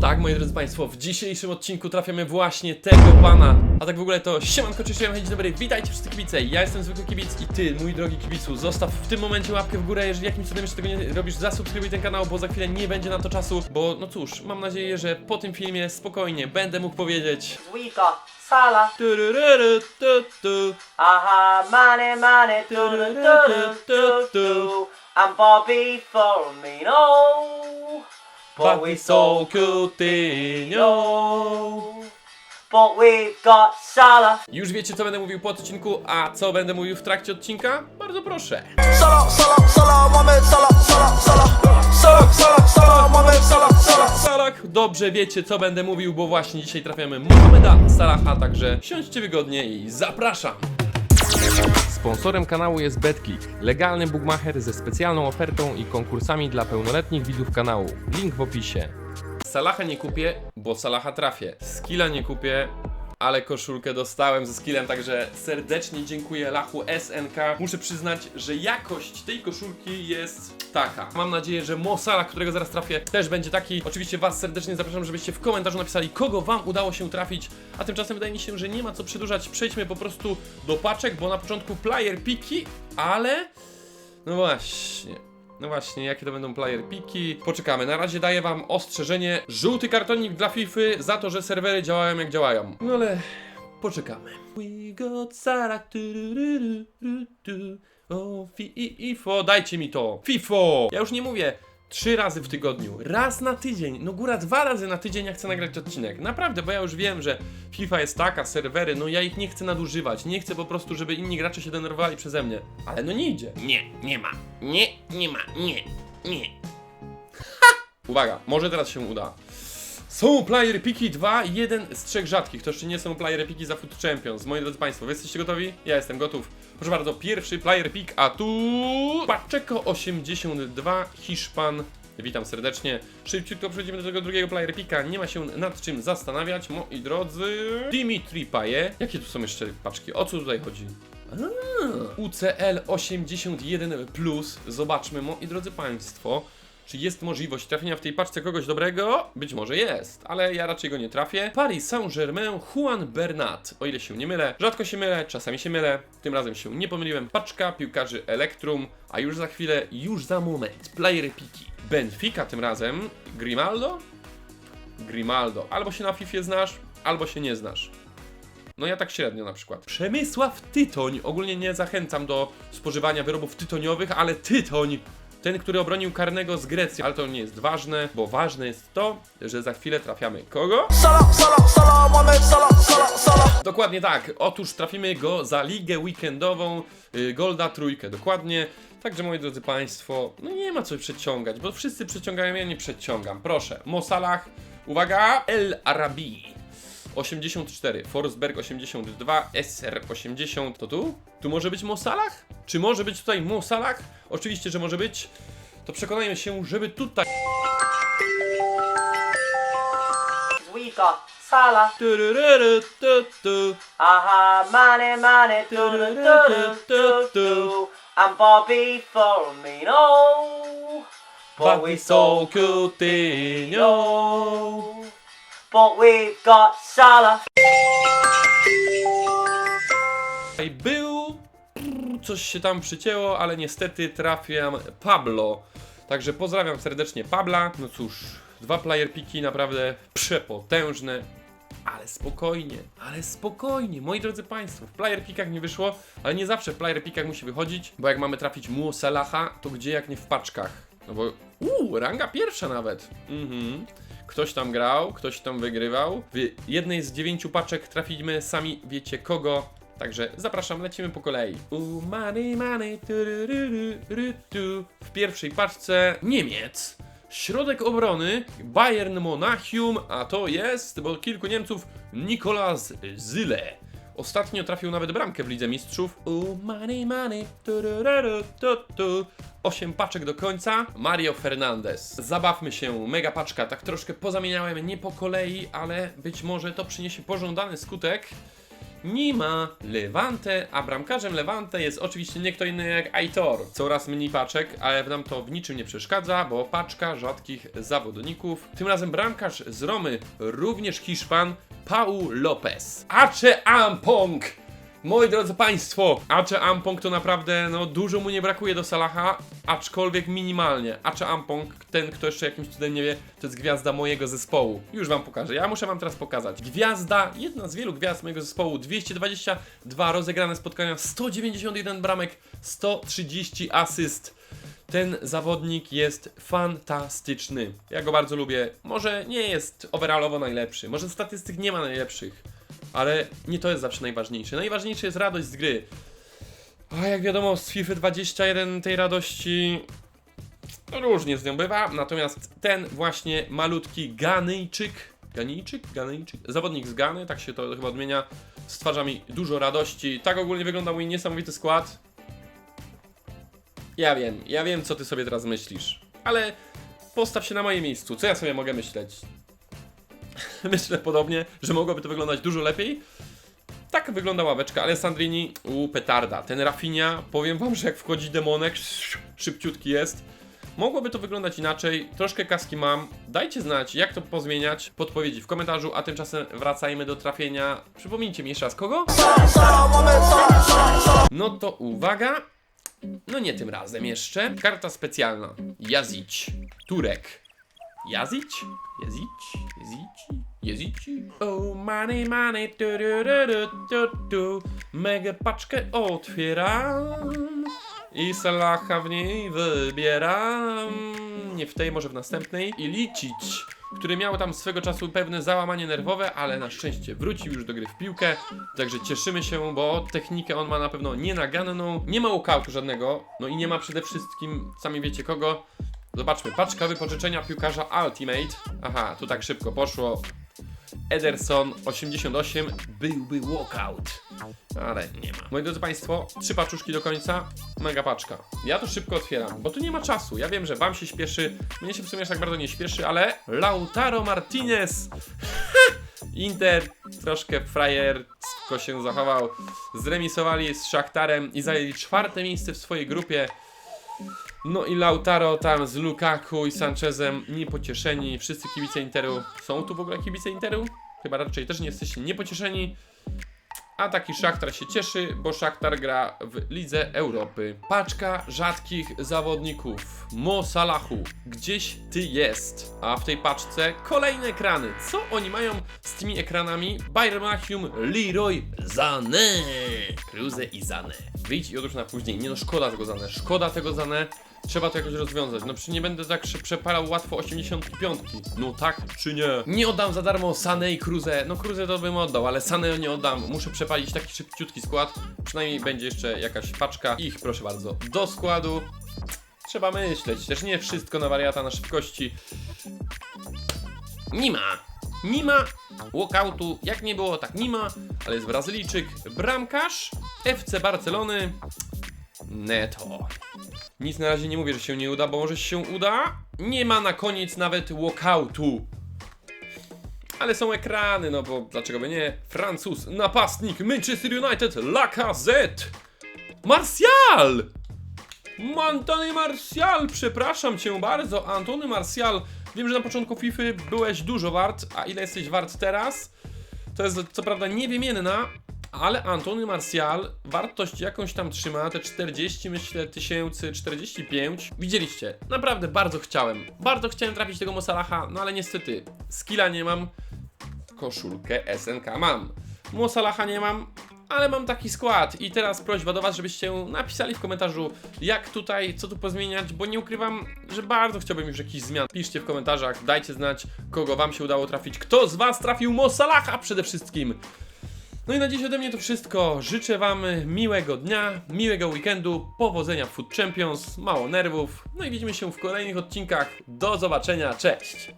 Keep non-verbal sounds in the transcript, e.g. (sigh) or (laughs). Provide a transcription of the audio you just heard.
tak, moi drodzy Państwo, w dzisiejszym odcinku trafiamy właśnie tego pana. A tak w ogóle to siemanko, cześć, dzień dobry, witajcie wszyscy kibice, ja jestem zwykły kibic i ty, mój drogi kibicu, zostaw w tym momencie łapkę w górę, jeżeli jakimś cudem jeszcze tego nie robisz, zasubskrybuj ten kanał, bo za chwilę nie będzie na to czasu, bo no cóż, mam nadzieję, że po tym filmie spokojnie będę mógł powiedzieć Salah. Turururu, tu, tu. Aha, money, money, do do do do do. I'm Bobby Firmino. But we so Coutinho. But we've got Salah. Już wiecie co będę mówił po odcinku, a co będę mówił w trakcie odcinka? Bardzo proszę. Salah, Salah, Salah, Mohamed Salah, Salah, Salah, Salah, Salah, Salah, Mohamed Salah, Salah. Salah, dobrze wiecie co będę mówił, bo właśnie dzisiaj trafiamy Mohameda Salaha, także siądźcie wygodnie i zapraszam. Sponsorem kanału jest BetClick, legalny bookmacher ze specjalną ofertą i konkursami dla pełnoletnich widzów kanału. Link w opisie. Salaha nie kupię, bo Salaha trafię. Skilla nie kupię, ale koszulkę dostałem ze skillem, także serdecznie dziękuję Lachu SNK. Muszę przyznać, że jakość tej koszulki jest taka. Mam nadzieję, że Mo Salah, którego zaraz trafię, też będzie taki. Oczywiście Was serdecznie zapraszam, żebyście w komentarzu napisali, kogo Wam udało się trafić. A tymczasem wydaje mi się, że nie ma co przedłużać. Przejdźmy po prostu do paczek, bo na początku player piki, ale... No właśnie. No właśnie, jakie to będą player piki? Poczekamy. Na razie daję wam ostrzeżenie. Żółty kartonik dla FIFA za to, że serwery działają jak działają. No ale poczekamy. We got tu. O, fi, ifo, dajcie mi to. FIFO! Ja już nie mówię trzy razy w tygodniu, raz na tydzień, no góra dwa razy na tydzień ja chcę nagrać odcinek. Naprawdę, bo ja już wiem, że FIFA jest taka, serwery, no ja ich nie chcę nadużywać. Nie chcę po prostu, żeby inni gracze się denerwowali przeze mnie. Ale no nie idzie. Nie, nie ma. Nie, nie ma. Nie, nie. Uwaga, może teraz się uda. Są player piki 2 i jeden z trzech rzadkich. To jeszcze nie są player piki za Foot Champions. Moi drodzy Państwo, wy jesteście gotowi? Ja jestem gotów. Proszę bardzo, pierwszy player pick, a tu Paczeko 82 Hiszpan. Witam serdecznie. Szybciutko przechodzimy do tego drugiego player pika. Nie ma się nad czym zastanawiać, moi drodzy. Dimitri Paye. Jakie tu są jeszcze paczki? O co tutaj chodzi? UCL 81 plus. Zobaczmy, moi drodzy Państwo. Czy jest możliwość trafienia w tej paczce kogoś dobrego? Być może jest, ale ja raczej go nie trafię. Paris Saint-Germain, Juan Bernat. O ile się nie mylę, rzadko się mylę, czasami się mylę. Tym razem się nie pomyliłem. Paczka piłkarzy Elektrum, a już za chwilę, już za moment, player piki. Benfica tym razem, Grimaldo? Grimaldo. Albo się na FIFA znasz, albo się nie znasz. No ja tak średnio na przykład. Przemysław Tytoń. Ogólnie nie zachęcam do spożywania wyrobów tytoniowych, ale Tytoń, ten, który obronił karnego z Grecji. Ale to nie jest ważne, bo ważne jest to, że za chwilę trafiamy kogo? Salah, Salah, Salah, Mohamed Salah, Salah, Salah. Dokładnie tak. Otóż trafimy go za ligę weekendową y, Golda Trójkę. Dokładnie. Także moi drodzy Państwo, no nie ma co przeciągać, bo wszyscy przeciągają, ja nie przeciągam. Proszę, Mosalah, uwaga, El Arabi. 84, Forsberg 82, SR 80, to tu? Tu może być Mosalah? Czy może być tutaj Mosalah? Oczywiście, że może być. To przekonajmy się, żeby tutaj... Salah. Tu, tu. Aha, money, money, do do do do do. I'm Bobby Firmino. But we so Coutinho. But we've got Salah. Był. Coś się tam przycięło, ale niestety trafiam Pablo. Także pozdrawiam serdecznie Pabla. No cóż, dwa player piki naprawdę przepotężne. Ale spokojnie, ale spokojnie, moi drodzy Państwo. W player pikach nie wyszło, ale nie zawsze w player pikach musi wychodzić, bo jak mamy trafić Mu Salaha, to gdzie jak nie w paczkach? No bo, uuu, ranga pierwsza nawet. Mhm. Ktoś tam grał, ktoś tam wygrywał. W jednej z dziewięciu paczek trafimy sami wiecie kogo. Także zapraszam, lecimy po kolei. U money, money, tu. W pierwszej paczce Niemiec. Środek obrony Bayern Monachium, a to jest, bo kilku Niemców, Nikolas Zyle. Ostatnio trafił nawet bramkę w Lidze Mistrzów. U money, money, tu, tu. 8 paczek do końca. Mario Fernandez. Zabawmy się, mega paczka. Tak troszkę pozamieniałem nie po kolei, ale być może to przyniesie pożądany skutek. Nie ma Levante, a bramkarzem Levante jest oczywiście nie kto inny jak Aitor. Coraz mniej paczek, ale nam to w niczym nie przeszkadza, bo paczka rzadkich zawodników. Tym razem bramkarz z Romy, również Hiszpan, Paul Lopez. Acze Ampong! Moi drodzy Państwo, Acze Ampong to naprawdę, no dużo mu nie brakuje do Salaha, aczkolwiek minimalnie. Acze Ampong, ten kto jeszcze jakimś cudem nie wie, to jest gwiazda mojego zespołu. Już Wam pokażę, ja muszę Wam teraz pokazać. Gwiazda, jedna z wielu gwiazd mojego zespołu, 222 rozegrane spotkania, 191 bramek, 130 asyst. Ten zawodnik jest fantastyczny. Ja go bardzo lubię. Może nie jest overallowo najlepszy, może statystyk nie ma najlepszych, ale nie to jest zawsze najważniejsze. Najważniejsze jest radość z gry. A jak wiadomo, z FIFA 21 tej radości różnie z nią bywa. Natomiast ten właśnie malutki Ganyjczyk, Ganijczyk? Ganyjczyk? Zawodnik z Gany, tak się to chyba odmienia, stwarza mi dużo radości. Tak ogólnie wygląda mój niesamowity skład. Ja wiem, ja wiem, co ty sobie teraz myślisz, ale postaw się na moje miejscu. Co ja sobie mogę myśleć? (laughs) Myślę podobnie, że mogłoby to wyglądać dużo lepiej. Tak wygląda ławeczka Alessandrini u petarda. Ten Rafinha, powiem wam, że jak wchodzi demonek, szybciutki jest. Mogłoby to wyglądać inaczej, troszkę kaski mam. Dajcie znać, jak to pozmieniać. Podpowiedzi w komentarzu, a tymczasem wracajmy do trafienia. Przypomnijcie mi jeszcze raz kogo? No to uwaga. No nie tym razem jeszcze. Karta specjalna. Jazić. Turek. Jazić? Jazić? Jazici? Jazici? Oh, money, money, tu, tu, tu, tu, tu, tu. Mega paczkę otwieram. I Salaha w niej wybieram. Nie w tej, może w następnej. I liczyć. Który miał tam swego czasu pewne załamanie nerwowe, ale na szczęście wrócił już do gry w piłkę. Także cieszymy się, bo technikę on ma na pewno nienaganną. Nie ma łukautu żadnego. No i nie ma przede wszystkim, sami wiecie kogo. Zobaczmy, paczka wypożyczenia piłkarza Ultimate. Aha, tu tak szybko poszło. Ederson 88 byłby walkout. Ale nie ma. Moi drodzy Państwo, trzy paczuszki do końca, mega paczka. Ja to szybko otwieram, bo tu nie ma czasu. Ja wiem, że Wam się śpieszy, mnie się w sumie tak bardzo nie śpieszy, ale Lautaro Martinez! (laughs) Inter troszkę frajersko się zachował. Zremisowali z Szachtarem i zajęli czwarte miejsce w swojej grupie. No i Lautaro tam z Lukaku i Sanchezem niepocieszeni. Wszyscy kibice Interu. Są tu w ogóle kibice Interu? Chyba raczej też nie jesteście niepocieszeni. A taki Szachtar się cieszy, bo Szachtar gra w Lidze Europy. Paczka rzadkich zawodników. Mo Salahu. Gdzieś ty jest. A w tej paczce kolejne ekrany. Co oni mają z tymi ekranami? Bayern Leroy Zane. Cruze i Zane. Wyjdź i odłóż na później. Nie no, szkoda tego Zane. Szkoda tego Zane. Trzeba to jakoś rozwiązać. No przecież nie będę tak przepalał łatwo 85. No tak czy nie? Nie oddam za darmo Sane i Cruze. No Cruze to bym oddał, ale Sane nie oddam. Muszę przepalić taki szybciutki skład. Przynajmniej będzie jeszcze jakaś paczka. Ich proszę bardzo. Do składu. Trzeba myśleć. Też nie wszystko na wariata na szybkości. Nie ma. Nie ma walkoutu. Jak nie było, tak nie ma. Ale jest Brazylijczyk. Bramkarz. FC Barcelony. Neto. Nic na razie nie mówię, że się nie uda, bo może się uda. Nie ma na koniec nawet walkoutu. Ale są ekrany, no bo dlaczego by nie? Francuz, napastnik, Manchester United, Lacazette, Martial! Antony Martial, przepraszam cię bardzo, Antony Martial. Wiem, że na początku FIFA byłeś dużo wart, a ile jesteś wart teraz? To jest co prawda niewymienna, ale Antony Martial wartość jakąś tam trzyma, te 40 myślę tysięcy, 45. Widzieliście, naprawdę bardzo chciałem. Bardzo chciałem trafić tego Mosalaha, no ale niestety skilla nie mam, koszulkę SNK mam. Mosalaha nie mam, ale mam taki skład i teraz prośba do Was, żebyście napisali w komentarzu, jak tutaj, co tu pozmieniać, bo nie ukrywam, że bardzo chciałbym już jakichś zmian. Piszcie w komentarzach, dajcie znać, kogo Wam się udało trafić, kto z Was trafił Mosalaha przede wszystkim. No i na dziś ode mnie to wszystko. Życzę Wam miłego dnia, miłego weekendu, powodzenia w Food Champions, mało nerwów. No i widzimy się w kolejnych odcinkach. Do zobaczenia, cześć!